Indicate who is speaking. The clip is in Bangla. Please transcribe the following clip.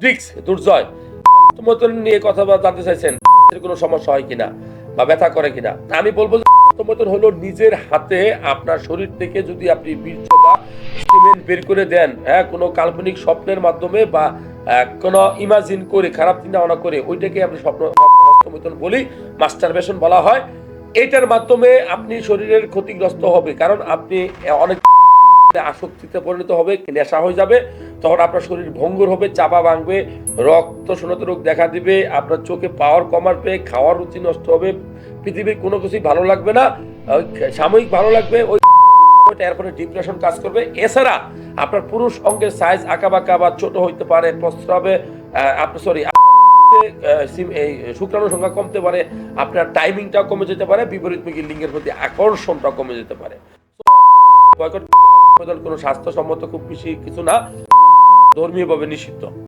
Speaker 1: রিক্স দুর্জয়। নিয়ে কথা জানতে চাইছেন কোনো সমস্যা হয় কিনা বা ব্যথা করে কিনা? আমি বলব মতন হলো নিজের হাতে আপনার শরীর থেকে যদি আপনি বীর্য বা সিমেন্ট বের করে দেন হ্যাঁ কোনো কাল্পনিক স্বপ্নের মাধ্যমে বা কোনো ইমাজিন করে, খারাপ চিন্তা ভাবনা করে, ওইটাকে আপনি স্বপ্ন হস্তমৈথুন বলি মাস্টারবেশন বলা হয়। এটার মাধ্যমে আপনি শরীরের ক্ষতিগ্রস্ত হবে, কারণ আপনি অনেক আসক্তিতে পরিণত হবে, নেশা হয়ে যাবে তখন আপনার শরীর ভঙ্গুর হবে চাপা ভাঙবে রক্ত শোনাত রোগ দেখা দিবে আপনার চোখে পাওয়ার কম আসবে খাওয়ার রুচি নষ্ট হবে পৃথিবীর কোনো কিছুই ভালো লাগবে না সাময়িক ভালো লাগবে ওই এরপরে ডিপ্রেশন কাজ করবে। এছাড়া আপনার পুরুষ অঙ্গের সাইজ আঁকা বাঁকা বা ছোট হইতে পারে প্রস্রাবে আহ, আপনার সরি শুক্রাণু সংখ্যা কমতে পারে আপনার টাইমিংটাও কমে যেতে পারে বিপরীতমুখী লিঙ্গের প্রতি আকর্ষণটাও কমে যেতে পারে। কোনো স্বাস্থ্যসম্মত খুব বেশি কিছু না। ধর্মীয়ভাবে নিষিদ্ধ।